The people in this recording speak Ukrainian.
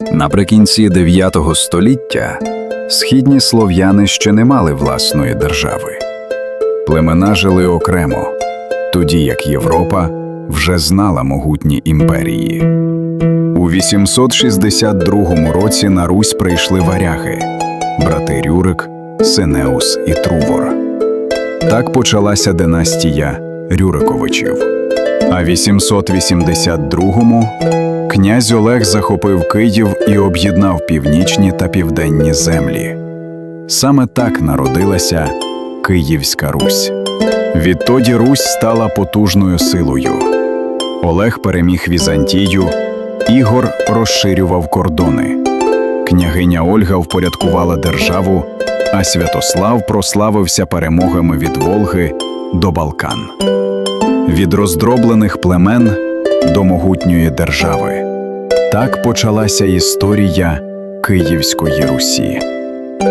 Наприкінці 9 століття східні слов'яни ще не мали власної держави. Племена жили окремо, тоді як Європа вже знала могутні імперії. У 862 році на Русь прийшли варяги, брати Рюрик, Синеус і Трувор. Так почалася династія Рюриковичів. А 882-му князь Олег захопив Київ і об'єднав північні та південні землі. Саме так народилася Київська Русь. Відтоді Русь стала потужною силою. Олег переміг Візантію, Ігор розширював кордони. Княгиня Ольга впорядкувала державу, а Святослав прославився перемогами від Волги до Балкан. Від роздроблених племен до могутньої держави. Так почалася історія Київської Русі.